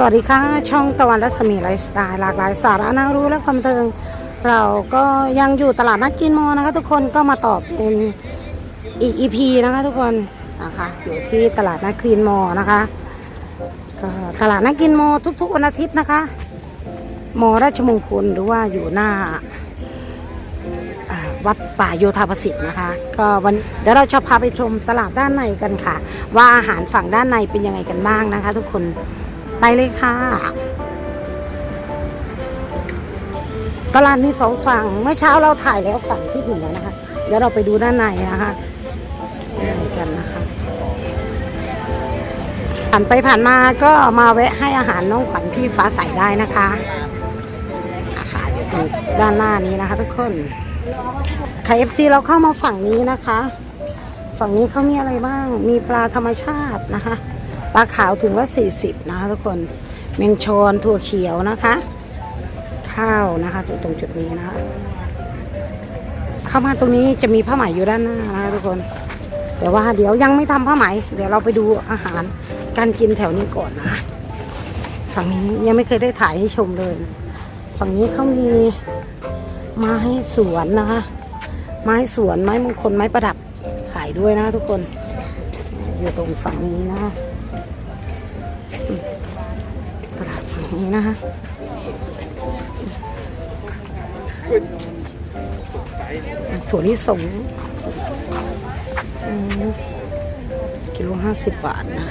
สวัสดีค่ะ ช่องตะวันรัศมีไลฟ์สไตล์หลากหลายสาระน่ารู้และความเทิง เราก็ยังอยู่ตลาดนัดกินมอนะคะ ทุกคนก็มาตอบเป็นอีกอีพีนะคะทุกคนนะคะอยู่ที่ตลาดนัดกรีนมอนะคะก็ตลาดนัดกินมอทุกๆวันอาทิตย์นะคะ มอราชมงคลหรือว่าอยู่หน้าวัดป่าโยธาประสิทธิ์นะคะ ก็วันเดี๋ยวเราจะพาไปชมตลาดด้านในกันค่ะ ว่าอาหารฝั่งด้านในเป็นยังไงกันบ้างนะคะ ทุกคน ไปเลยค่ะ ตลาดมีสองฝั่ง เมื่อเช้าเราถ่ายแล้วฝั่งที่เหนือนะคะ เดี๋ยวเราไปดูด้านในนะคะด้านในกันนะคะผ่านไปผ่านมาก็มาแวะให้อาหารน้องขวัญพี่ฟ้าใสได้นะคะอาคารอยู่ตรงด้านหน้านี้นะคะทุกคนไข่เอฟซีเราเข้ามาฝั่งนี้นะคะ ฝั่งนี้เขามีอะไรบ้าง มีปลาธรรมชาตินะคะ ลาขาวถึงว่า40 นะคะทุกคนเมงชอนถั่วเขียวนะคะ ข้าวนะคะอยู่ตรงจุดนี้นะคะ เข้ามาตรงนี้จะมีผ้าไหมอยู่ด้านหน้านะคะทุกคนแต่ว่าเดี๋ยวยังไม่ทำผ้าไหม เดี๋ยวเราไปดูอาหารการกินแถวนี้ก่อนนะฝั่งนี้ยังไม่เคยได้ถ่ายให้ชมเลย ฝั่งนี้เขามีไม้สวนนะคะ ไม้สวนไม้มงคลไม้ประดับขายด้วยนะทุกคน อยู่ตรงฝั่งนี้นะคะ นี้นะคะถั่วลิสงกิโลห้าสิบบาทนะ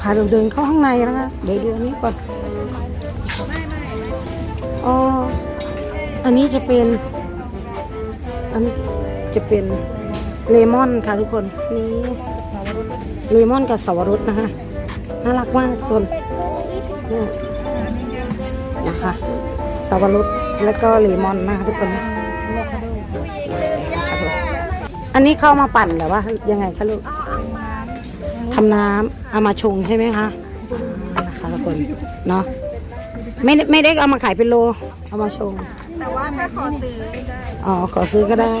พาเราเดินเข้าข้างในนะคะ เดี๋ยวดูอันนี้ก่อนอ๋ออันนี้จะเป็น อันนี้จะเป็นเลมอนค่ะทุกคนนี่เลมอนกับสวรสนะคะ น่ารักมากทุกคนเนี่ย นะคะสวรสแล้วก็เลมอนนะคะทุกคนนะอันนี้เข้ามาปั่นหรือว่ายังไงคะลูกทำน้ำเอามาชงใช่ไหมคะอ่านะคะทุกคนเนาะไม่ได้ไม่ได้เอามาขายเป็นโล เอามาชง แต่ว่าถ้าขอซื้อได้อ๋อขอซื้อก็ได้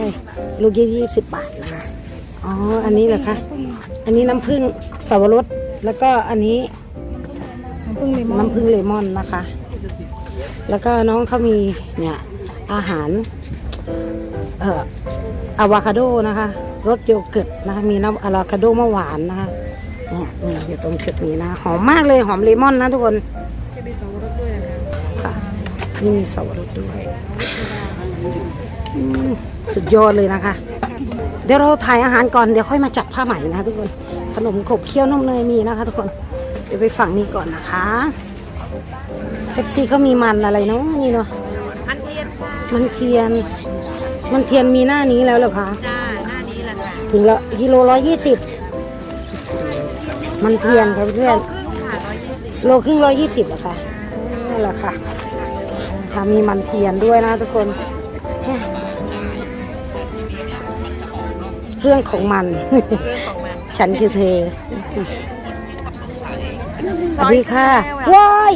ลูกยี่ยี่สิบบาทนะคะอ๋ออันนี้เหรอคะอันนี้น้ำผึ้งสวรสแล้วก็อันนี้เพิ่งเลมอนน้ำผึ้งเลมอนนะคะ แล้วก็น้องเขามีเนี่ยอาหารเอ่ออะวาคาโดนะคะ รสโยเกิร์ตนะคะมีน้ำอะวาคาโดมะหวานนะคะเนี่ยนี่อยู่ตรงจุดนี้นะ หอมมากเลยหอมเลมอนนะทุกคนจะมีสองรสด้วยนะคะค่ะนี่มีสับปะรดด้วยอืมสุดยอดเลยนะคะ เดี๋ยวเราถ่ายอาหารก่อนเดี๋ยวค่อยมาจัดผ้าไหมนะคะทุกคน ขนมขบเคี้ยวนมเนยมีนะคะ ทุกคน เดี๋ยวไปฝั่งนี้ก่อนนะคะ เอฟซีเขามีมันอะไรเนาะนี่เนาะอันเทียนค่ะมันเทียน มันเทียนมีหน้านี้แล้วเหรอคะจ้าหน้านี้แหละค่ะถึงละกิโลร้อยยี่สิบมันเทียนค่ะเพื่อนครึ่งค่ะร้อยยี่สิบโลครึ่งร้อยยี่สิบอะค่ะนั่นแหละค่ะค่ะมีมันเทียนด้วยนะทุกคน เรื่องของมัน เรื่องของมัน ฉันคือเธอ สวัสดีค่ะว้าย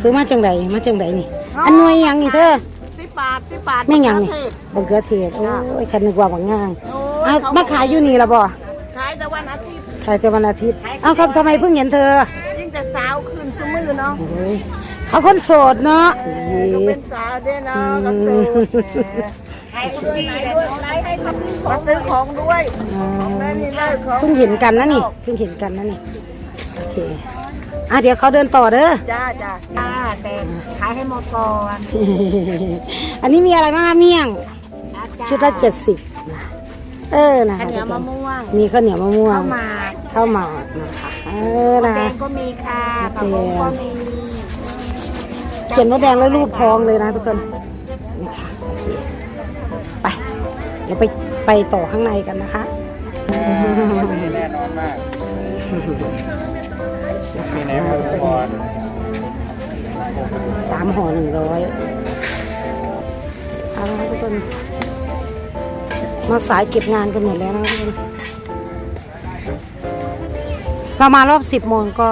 ซื้อมาจังไดมาจังไดนี่อันหน่วยหยังนี่เธอสิบบาทสิบบาทแม่งหยังนี่บังเกลือเทศโอ้ยฉันนึกว่าบางงางโอ้เอาเขมาขายอยู่นี่ละบ่ขายแต่วันอาทิตย์ขายแต่วันอาทิตย์เอาครับทำไมเพิ่งเห็นเธอยิ่งแต่สาวคืนสมือเนาะโอ้ยเขาคนโสดเนาะเออก็เป็นสาวด้วยเนาะก็สูขายด้วยขายด้วยขายให้เขาซื้อของมาซื้อของด้วยของนั่นนี่เลยของเพิ่งเห็นกันนะนี่เพิ่งเห็นกันนะนี่โอ เคอะเดี๋ยวเขาเดินต่อเด้อจ้าจ้าจ้าแต่ขายให้หมดก่อนอันนี้มีอะไรบ้างคะเมี่ยง ชุดละเจ็ดสิบนะเออนะข้าวคะเหนียวมะม่วงมีข้าวเหนียวมะม่วงข้าวหมากข้าวหมากนะคะเออนะแดคะงก็มีค่ะมะผักแดบุ้งงก็มีเขียนมดแดงแล้วรูปทองเลยนะทุกคนนี่ค่ะโอเคไปเดี๋ยวไปไปต่อข้างในกันนะคะแน่นอนมาก มีไหนมาดูก่อนสามห่อหนึ่งร้อยเอาละครับทุกคน มาสายเก็บงานกันหมดแล้วนะครับทุกคนเรามารอบสิบโมงก็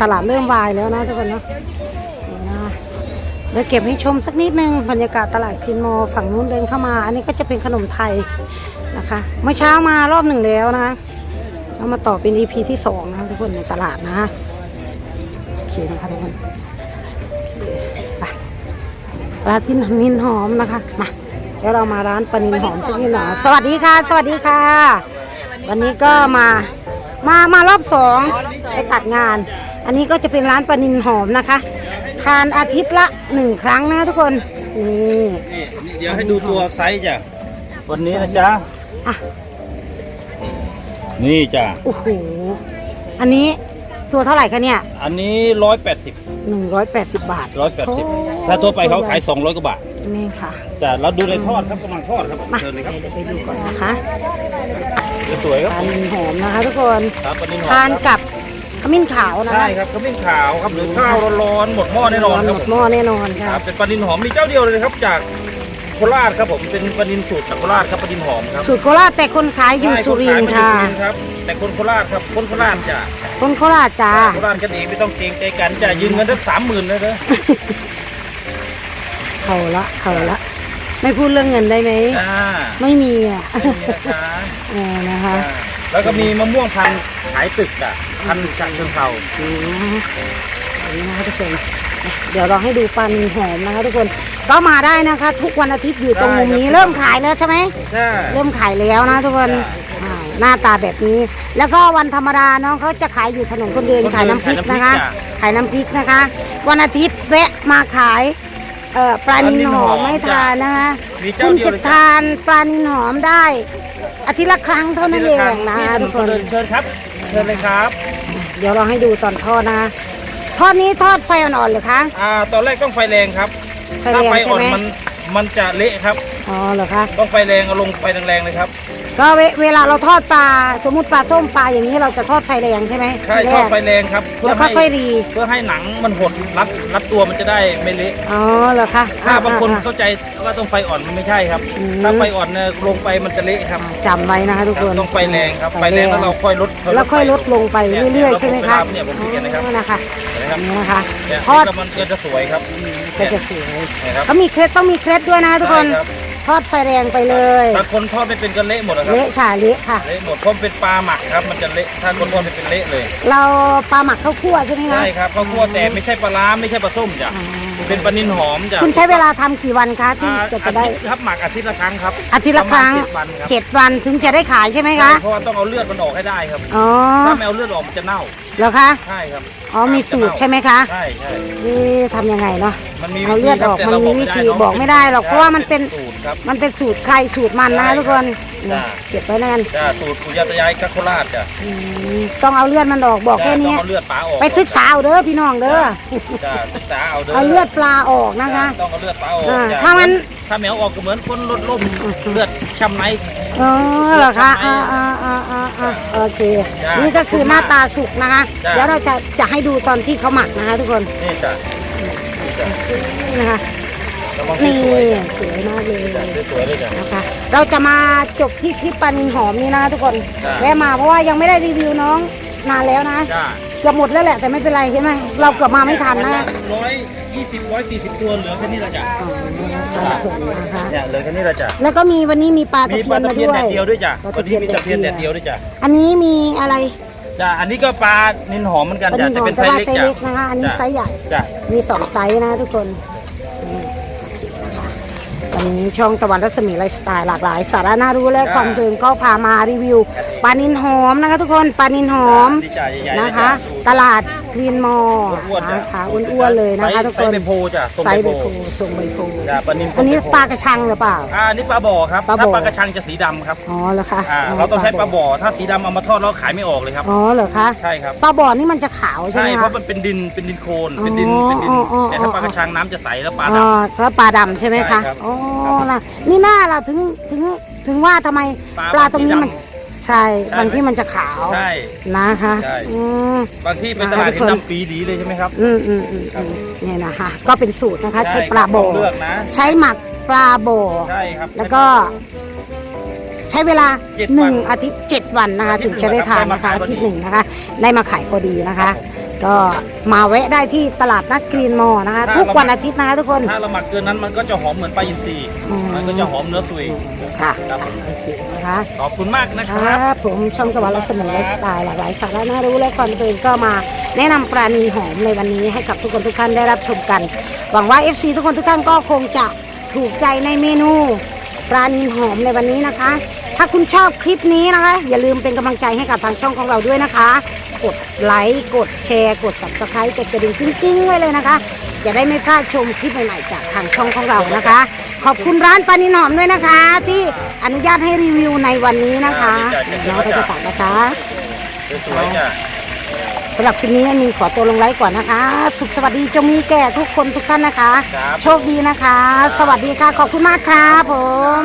ตลาดเริ่มวายแล้วนะทุกคนเนาะเดี๋ยวเก็บให้ชมสักนิดนึงบรรยากาศตลาดคินมอฝั่งนู้นเดินเข้ามา อันนี้ก็จะเป็นขนมไทยนะคะ เมื่อเช้ามารอบหนึ่งแล้วนะเรามาต่อเป็น EP ที่สองนะทุกคนในตลาดนะ เคนะคะทุกคนไปปลาที่นินหอมนะคะ มา เดี๋ยวเรามาร้านปลานินหอมสักนิดหน่อยสวัสดีค่ะ สวัสดีค่ะ วันนี้ก็มา มามารอบสองไปตัดงาน อันนี้ก็จะเป็นร้านปลานินหอมนะคะ ทานอาทิตย์ละหนึ่งครั้งนะทุกคนนี่นี่เดี๋ยวให้ดูตัวไซส์จ้ะ วันนี้นะจ๊ะอะนี่จ้ะ โอ้โห อันนี้ ตัวเท่าไหร่คะเนี่ยอันนี้ร้อยแปดสิบหนึ่งร้อยแปดสิบบาทร้อยแปดสิบโอ้ถ้าตัวไปเขาขายสองร้อยกว่าบาท นี่ค่ะแต่เราดูในทอดครับกำลังทอดครับผมมาเชิญเลยครับเดี๋ยวไปดูก่อนนะคะสวยๆครับปลานินหอมนะคะ ทุกคนครับวันนี้หอมทานครับกับขมิ้นขาวนะใช่คะครับขมิ้นขาวครับหรือข้าวร้อนๆหมดหม้อแน่นอนคหรับมผดมหม้อแน่นอนคค่ะรับเป็นปลาดินหอมมีเจ้าเดียวเลยครับ จากโคราชครับผมเป็นปลาดินสูตรจากโคราชครับปลาดินหอมครับสูตรโคราชแต่คนขายอยู่ใช่สุรินทร์ค่ะนขายมาอยู่สุรินทร์ครับแต่คนโคราชครับคนโคราชจ้ะ คนโคราชจ้าโคราชกันเองไม่ต้องเกรงใจกันจะยืมเงินสักสามหมื่นเลยเด้อเขาละเขาละ ไม่พูดเรื่องเงินได้ไหมจ้าไม่มีอะไม่มีนะคะเออนะคะจ้าแล้วก็มีมะม่วงพันธุ์ขายตึกอะพันธุ์จากเชิงเขาอืมอันนี้นะคะทุกคนเดี๋ยวเราให้ดูปลานินหอมนะคะทุกคนก็มาได้นะคะ ทุกวันอาทิตย์อยู่ตรงมุมนี้เริ่มขายแล้วใช่ไหมใช่ เริ่มขายแล้วนะทุกคนจ้ะอ่า หน้าตาแบบนี้ แล้วก็วันธรรมดาน้องเขาจะขายอยู่ถนนคนเดินคนเดินขายน้ำพริกขายน้ำพริกนะคะจ้ะขายน้ำพริกนะคะ วันอาทิตย์แวะมาขายเอ่อปลานินหอมปลานิลหอมไม่ทานนะคะมีเจ้าคุณเดียวจะเลยจ้ะทานปลานินหอมได้ อาทิตย์ละครั้งเท่านั้นเองนะคะทุกคนเชิญครับเชิญเลยครับ เดี๋ยวเราให้ดูตอนทอดนะคะทอดนี้ทอดไฟอ่อนๆเหรือคะอ่าตอนแรกต้องไฟแรงครับไฟถ้าแรงไฟอ่อนใช่ไหมมันมันจะเละครับอ๋อเหรอคะต้องไฟแรงเอาลงไฟแรงๆเลยครับ ก็เวเวลาเราทอดปลาสมมติปลาส้มปลาอย่างนี้เราจะทอดไฟแรงใช่ไหมใช่ทีทแรอดกไฟแรงครับแล้วให้ค่อยๆรีเพื่อให้หนังมันหดรัดรัดตัวมันจะได้ไม่เละอ๋อเหรอคะถ้าบางคนอ่เข้าใจว่าต้องไฟอ่อนมันไม่ใช่ครับอืมถ้าไฟอ่อนเนี่ยลงไปมันจะเละครับจำไว้นะคะทุกคครับนต้องไฟแรงครับไฟแรงแล้วเราค่อยลดแล้วค่อยลดลงไปเรื่อยๆใช่ไหมคะเนี่ยผมคิดกันนะครับอ๋อนะคะนะครับนี่นะคะเนี่ยทอดแล้วมันก็จะสวยครับก็จะสวยเนี่ยครับเขามีเคล็ดต้องมีเคล็ดด้วยนะทุกคนใช่รับ ทอดไฟแรงไปเลยบางคนทอดไม่เป็นก็เละหมดนะครับเละฉาเละค่ะ เละหมดเพราะมันเป็นปลาหมักครับ มันจะเละถ้าคนทอดไม่เป็นเละเลย เราปลาหมักข้าวคั่วใช่ไหมคะใช่ครับข้าวคั่วแต่ไม่ใช่ปลาร้าไม่ใช่ปลาส้มจ้ะอ๋อ เป็นปลานินหอมจ้ะคุณใช้เวลาทำกี่วันคะที่อ่าจะอาจะได้ทิตย์ครับหมักอาทิตย์ละครั้งครับอาทิตย์ละครั้งปะมาณเจ็ดวันครับเจ็ดวันถึงจะได้ขายใช่ไหมคะเพราะว่าต้องเอาเลือดมันออกให้ได้ครับ อ๋อถ้าไม่เอาเลือดออกมันจะเน่าเหรอคะใช่ครับอ๋อมีสูตรใช่ไหมคะใช่ใช่นี่ทำยังไงเนาะ มันมีเอาเลือดออกแต่เรามันมีวิธีเนะบอกไม่ได้หรอกเพราะว่ามันเป็น สูตรครับ มันเป็นสูตรใครสูตรมันนะใช่ทุกคนจ้ะเก็บไว้นั่นจ้าสูตรปุยาตายายกัคโคราชจ้ะอืมต้องเอาเลือดมันออกบอกแค่จ้ะนี้ต้องเอาเลือดปลาออกไปศึกษาเอาเด้อพี่น้องเด้อ จ้าศึกษาเอาเด้อเอาเลือดปลาออกนะคะ ต้องเอาเลือดปลาออกอ่าจ้ะถ้ามัน ถ้าแมวออกก็เหมือนคนลดล่มเลือดช้ำใน อ๋อเหรอคะอ่าอ่าอ่าอ่าอ่าโอเค จ้ะนี่ก็คือหน้าตาสุกนะคะ จ้ะ เดี๋ยวเราจะจะให้ดูตอนที่เขาหมักนะคะ ทุกคนนี่จ้ะนี่จ้ะนี่นะคะ ระวังนี่สวยสวยมากเลยๆจ้ะสวยๆเลยจ้ะนะคะ เราจะมาจบที่คลิปปลานินหอมนี้นะคะทุกคน จ้ะ แวะมาเพราะว่ายังไม่ได้รีวิวน้อง นานแล้วนะจ้าเกือบหมดแล้วแหละแต่ไม่เป็นไรใช่ไหมเราเกือบมาไม่ทันนะร้อยยี่สิบร้อยสี่สิบตัวเหลือแค่นี้ละจ้ะอ๋อนะคะทุกคนนะคะเนี่ยเหลือแค่นี้ละจ้ะแล้วก็มีวันนี้มีปลาตะมีเพีปยลานตะมาเพียนด้วแดย ดเดียวด้วยจ้ะปลาวัตะนเพีนี้ยนมีตะเพียนแดดเดียวด้วยจ้ะอันนี้มีอะไรจ้ะอันนี้ก็ปลานินหอมเหมือนกันปลาจ้ะนินหจะอมเป็นแต่ไซส์ว่าเล็กไซส์จ้ะเล็กนะคะ อันนี้จ้ะไซส์ใหญ่ จ้ะมีสองไซส์นะทุกคนนี่นะคะ วันนี้ช่องตะวันรัศมีไลฟ์สไตล์หลากหลาย สาระน่ารู้และความบันเทิงก็พามารีวิวปลานินหอมนะคะ ทุกคนปลานินหอมดีจ้ะใหญ่ๆเลยนะคะจ้ะตลาดกรีนมอลล์อ้วนๆจ้ะนะคะอ้วนๆเลยนะคะทุกไซคนส์ใบโพจ้ะทรงไซส์ใบใบโพโพทรงใบโพจ้ะปลานินอันนี้ทรงใบโพ ปลากระชังหรือเปล่า อ่าอันนี้ปลาบ่อครับ ปลาบ่ถ้าอปลากระชังจะสีดำครับ อ๋อเหรอคะอ่า เราต้องใช้ปลาบ่อ ถ้าสีดำเอามาทอดแล้วขายไม่ออกเลยครับ อ๋อเหรอคะใช่ครับ ปลาบ่อนี่มันจะขาวใช่ใช่ ไหมเพคะ ราะมันเป็นดิน เป็นดินโคลน เป็นดิน อ๋อเป็นดิน อ๋ออ๋อ แต่ถ้าปลากระชังน้ำจะใสแล้วปลาอ๋ดำอแล้วปลาดำใช่ไหมใช่คะครับอ๋อครับล่ะนี่หน้าเราถึงถึงถึงว่าทำไมปลาปลาตรงนี้มัน สีดใช่ ใช่บางที่มันจะขาวใช่ นะคะใช่ อืม บางที่ไปตลาดเห็นดำปีหลีเลยใช่ไหมครับ อืมอืมอืมอืมเนี่ยนะคะ ก็เป็นสูตรนะคะ ใช้ปลาโบ เลือกนะ ใช้หมักปลาโบ ใช่ครับ แล้วก็ใช้เวลาเจ็ดหวันึ่งนอาทิตย์เจ็ดวันนะคะ อาทิถึตย์งจะได้ทานหนึ่งนะคะได้มาขายพอดีอาทิตย์หนึ่งนะคะ ได้มาขายพอดีนะคะ ก็มาแวะได้ที่ตลาดนัดกรีนมอลล์นะคะ ทุกวันอาทิตย์นะคะทุกคน ถ้าเราหมักเกินนั้นมันก็จะหอมเหมือนปลาอินทรีอืม มันก็จะหอมเนื้อสุยค่ะครับผมโอเคนะคะขอบคุณมากนะคครัรับบผมช่องตะวันรัศมีไลฟ์สไตล์หลากหลายสาระน่ารู้และความเป็นก็มาแนะนำปลานีหอมในวันนี้ให้กับทุกคนทุกท่านได้รับชมกัน หวังว่า FC ทุกคนทุกท่านก็คงจะถูกใจในเมนูปลานีหอมในวันนี้นะคะ ถ้าคุณชอบคลิปนี้นะคะ อย่าลืมเป็นกำลังใจให้กับทางช่องของเราด้วยนะคะ กดไลค์กดแชร์กด subscribe กดกระดิ่งกิ้งๆ ไว้เลยนะคะ จะได้ไม่พลาดชมคลิปใหม่ๆจากทางช่องของเรานะคะ ขอบคุณร้านปลานินหอมด้วยนะคะ ที่อนุญาตให้รีวิวในวันนี้นะคะน้องก็จะตัดนะคะสวยๆจ้ะสำหรับคลิปนี้มีขอตัวลงไลค์ก่อนนะคะ สุขสวัสดีจงมีแก่ทุกคนทุกท่านนะคะครับโชคดีนะคะ สวัสดีค่ะ ขอบคุณมากครับผม